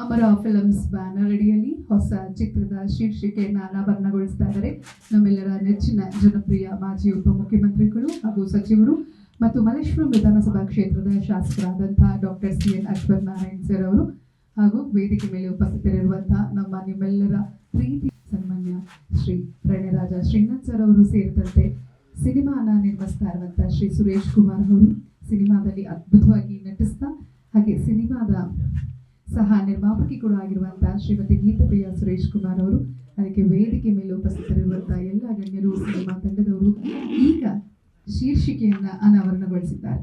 ಅಮರ films banner ಅಡಿಯಲ್ಲಿ ಹೊಸ ಚಿತ್ರದ ಶೀರ್ಷಿಕೆಯನ್ನು ಅನಾವರಣಗೊಳಿಸ್ತಾ ಇದ್ದಾರೆ. ನಮ್ಮೆಲ್ಲರ ನೆಚ್ಚಿನ ಜನಪ್ರಿಯ ಮಾಜಿ ಉಪಮುಖ್ಯಮಂತ್ರಿಗಳು ಹಾಗೂ ಸಚಿವರು ಮತ್ತು ಮಲ್ಲೇಶ್ವರಂ ವಿಧಾನಸಭಾ ಕ್ಷೇತ್ರದ ಶಾಸಕರಾದಂತಹ doctor C N Ashwath Narayan sir ಅವರು ಹಾಗೂ ವೇದಿಕೆ ಮೇಲೆ ಉಪಸ್ಥಿತರಿರುವಂತಹ ನಮ್ಮ ನಿಮ್ಮೆಲ್ಲರ ಪ್ರೀತಿ ಸನ್ಮಾನ್ಯ ಶ್ರೀ ಪ್ರಣಯರಾಜ ಶ್ರೀನಾಥ್ ಸರ್ ಅವರು ಸೇರಿದಂತೆ ಸಿನಿಮಾನ ನಿರ್ಮಿಸ್ತಾ ಇರುವಂತಹ ಶ್ರೀ ಸುರೇಶ್ ಕುಮಾರ್ ಅವರು ಸಿನಿಮಾದಲ್ಲಿ ಅದ್ಭುತವಾಗಿ ನಟಿಸ್ತಾ, ಹಾಗೆ ಸಿನಿಮಾದ ಸಹ ನಿರ್ಮಾಪಕಿ ಕೂಡ ಆಗಿರುವಂತಹ ಶ್ರೀಮತಿ ಗೀತಪ್ರಿಯ ಸುರೇಶ್ ಕುಮಾರ್ ಅವರು ಅದಕ್ಕೆ ವೇದಿಕೆ ಮೇಲೆ ಉಪಸ್ಥಿತರಿರುವಂತಹ ಎಲ್ಲ ಗಣ್ಯರು ಸಿನಿಮಾ ತಂಡದವರು ಈಗ ಶೀರ್ಷಿಕೆಯನ್ನ ಅನಾವರಣಗೊಳಿಸಿದ್ದಾರೆ.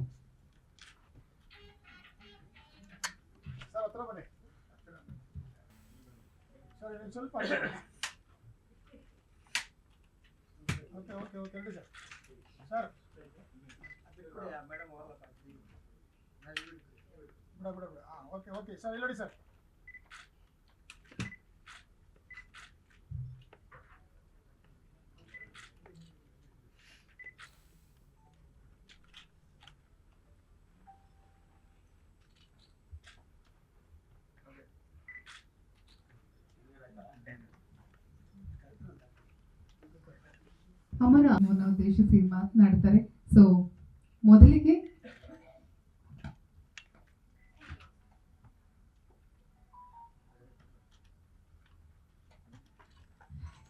ಸರ್ ಬಿಡ ಬಿಡ ಬಿಡ. ಹಾಂ ಓಕೆ ಓಕೆ ಸರ್, ಇಲ್ಲಿ ನೋಡಿ ಸರ್. ಅಮರ ಉದ್ದೇಶಿಸಿ ಮಾತನಾಡ್ತಾರೆ ಸೊ ಮೊದಲಿಗೆ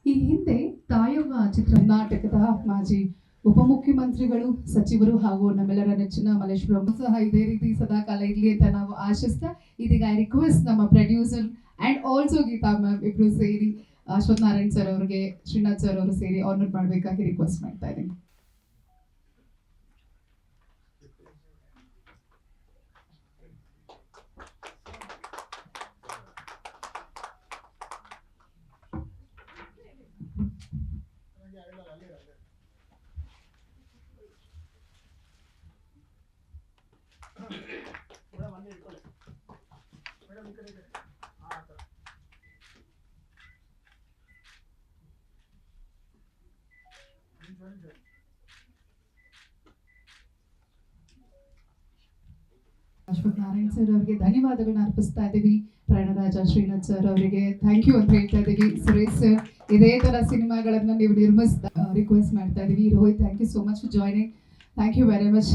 ಈ ಹಿಂದೆ ತಾಯವ್ವ ಚಿತ್ರ ನಾಟಕದ ಮಾಜಿ ಉಪಮುಖ್ಯಮಂತ್ರಿಗಳು, ಸಚಿವರು ಹಾಗೂ ನಮ್ಮೆಲ್ಲರ ನೆಚ್ಚಿನ ಮಲ್ಲೇಶ್ವರಂ ಸಹ ಇದೇ ರೀತಿ ಸದಾ ಕಾಲ ಇರ್ಲಿ ಅಂತ ನಾವು ಆಶಿಸ್ತಾ ಇದೀಗ ಐ ರಿಕ್ವೆಸ್ಟ್ ನಮ್ಮ producer and also Geetha ma'am ಇಬ್ರು ಸೇರಿ ಅಶ್ವಥ್ ನಾರಾಯಣ್ ಸರ್ ಅವ್ರಿಗೆ, ಶ್ರೀನಾಥ್ ಸರ್ ಅವರು ಸೇರಿ ಆನರ್ ಮಾಡಬೇಕಾಗಿ ರಿಕ್ವೆಸ್ಟ್ ಮಾಡ್ತಾ ಇದ್ದೀನಿ. ನನಗೆ ಆಗಿಲ್ಲ ಅಲ್ಲೇ ಅಲ್ಲೇ ಮೇಡಮ್ ಹಂಗೆ ಇಟ್ಕೊಳ್ಳಿ ಮೇಡಮ್ ಈ ಕಡೆ ಈ ಕಡೆ ಹಾಂ ಆ ಥರ ನಿಮಿಷ ನಿಮಿಷ ಅಶ್ವಥ್ ನಾರಾಯಣ್ ಸರ್ ಅವರಿಗೆ ಧನ್ಯವಾದಗಳನ್ನ ಅರ್ಪಿಸ್ತಾ ಇದ್ದೀವಿ ಪ್ರಾಣರಾಜ ಶ್ರೀನಾಥ್ ಸರ್ ಅವರಿಗೆ ಥ್ಯಾಂಕ್ ಯು ಅಂತ ಹೇಳ್ತಾ ಇದ್ದೀವಿ. ಸುರೇಶ್ ಸರ್, ಇದೇ ಥರ ಸಿನಿಮಾಗಳನ್ನು ನೀವು ನಿರ್ಮಿಸ್ತಾ ರಿಕ್ವೆಸ್ಟ್ ಮಾಡ್ತಾ ಇದ್ದೀವಿ. Rohit thank you so much for joining thank you very much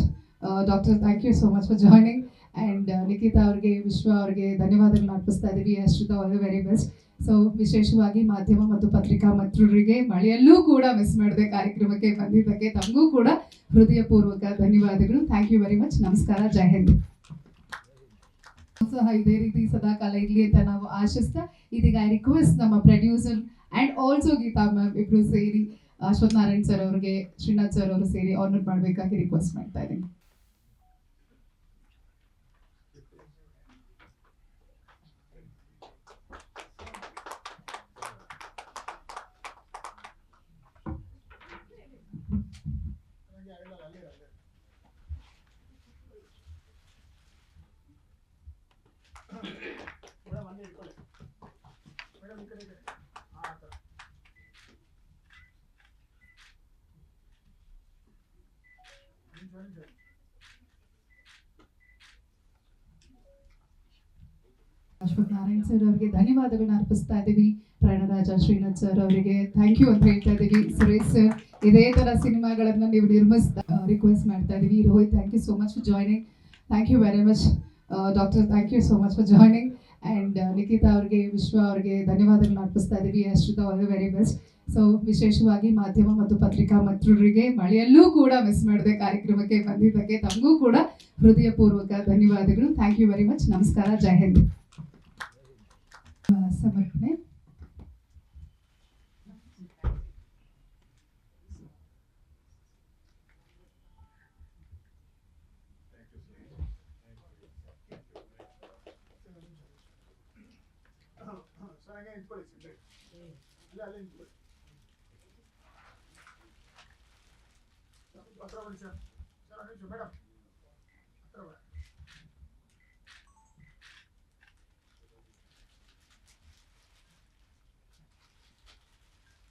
doctor thank you so much for joining and Nikhita ಅವ್ರಿಗೆ, ವಿಶ್ವ ಅವ್ರಿಗೆ ಧನ್ಯವಾದಗಳನ್ನ ಅರ್ಪಿಸ್ತಾ ಇದ್ದೀವಿ. Ashwitha all the very best so ವಿಶೇಷವಾಗಿ ಮಾಧ್ಯಮ ಮತ್ತು ಪತ್ರಿಕಾ ಮಿತ್ರರಿಗೆ ಮಳೆಯಲ್ಲೂ ಕೂಡ ಮಿಸ್ ಮಾಡದೆ ಕಾರ್ಯಕ್ರಮಕ್ಕೆ ಬಂದಿದ್ದಕ್ಕೆ ತಮಗೂ ಕೂಡ ಹೃದಯಪೂರ್ವಕ ಧನ್ಯವಾದಗಳು. ಥ್ಯಾಂಕ್ ಯು ವೆರಿ ಮಚ್ ನಮಸ್ಕಾರ. ಜೈ ಹಿಂದ್. ಸಹ ಇದೇ ರೀತಿ ಸದಾ ಕಾಲ ಇರ್ಲಿ ಅಂತ ನಾವು ಆಶಿಸ್ತಾ ಇದೀಗ ಐ ರಿಕ್ವೆಸ್ಟ್ ನಮ್ಮ producer and also Geetha ma'am ಇಬ್ರು ಸೇರಿ ಅಶ್ವಥ್ ನಾರಾಯಣ್ ಸರ್ ಅವರಿಗೆ ಶ್ರೀನಾಥ್ ಸರ್ ಅವರು ಸೇರಿ ಆನರ್ ಮಾಡಬೇಕಾಗಿ ರಿಕ್ವೆಸ್ಟ್ ಮಾಡ್ತಾ ಇದ್ದೀನಿ. Yeah, I ಅಲ್ಲೇ ಅಲ್ಲೇ ಮೇಡಮ್ ಹಂಗೆ ಇಟ್ಕೊಳ್ಳಿ ಮೇಡಮ್ ಈ ಕಡೆ ಈ ಕಡೆ ಹಾಂ ಆ ಥರ ನಿಮಿಷ ನಿಮಿಷ ಅಶ್ವಥ್ ನಾರಾಯಣ್ ಸರ್ ಅವರಿಗೆ ಧನ್ಯವಾದಗಳನ್ನ ಅರ್ಪಿಸ್ತಾ ಇದ್ದೀವಿ. ಪ್ರಾಣರಾಜ ಶ್ರೀನಾಥ್ ಸರ್ ಅವರಿಗೆ ಥ್ಯಾಂಕ್ ಯು ಅಂತ ಹೇಳ್ತಾ ಇದ್ದೀವಿ. ಸುರೇಶ್ ಸರ್ ಇದೇ ತರ ಸಿನಿಮಾಗಳನ್ನ ನೀವು ನಿರ್ಮಿಸ್ತಾ ರಿಕ್ವೆಸ್ಟ್ ಮಾಡ್ತಾ ಇದ್ದೀವಿ. Rohit thank you so much for joining thank you very much doctor thank you so much for joining and Nikhita ಅವ್ರಿಗೆ, ವಿಶ್ವ ಅವ್ರಿಗೆ ಧನ್ಯವಾದಗಳನ್ನ ಅರ್ಪಿಸ್ತಾ ಇದ್ದೀವಿ Ashwitha all the very best so ವಿಶೇಷವಾಗಿ ಮಾಧ್ಯಮ ಮತ್ತು ಪತ್ರಿಕಾ ಮತ್ರರಿಗೆ ಮಳೆಯಲ್ಲೂ ಕೂಡ ಮಿಸ್ ಮಾಡದೆ ಕಾರ್ಯಕ್ರಮಕ್ಕೆ ಬಂದಿದ್ದಕ್ಕೆ ತಮಗೂ ಕೂಡ ಹೃದಯಪೂರ್ವಕ ಧನ್ಯವಾದಗಳು. ಥ್ಯಾಂಕ್ ಯು ವೆರಿ ಮಚ್ ನಮಸ್ಕಾರ. ಜೈ ಹಿಂದ್. ಸಮರ್ಪಣೆ. están en el colegio, ¿ves? Sí. La lengua. Hasta la policía. Se lo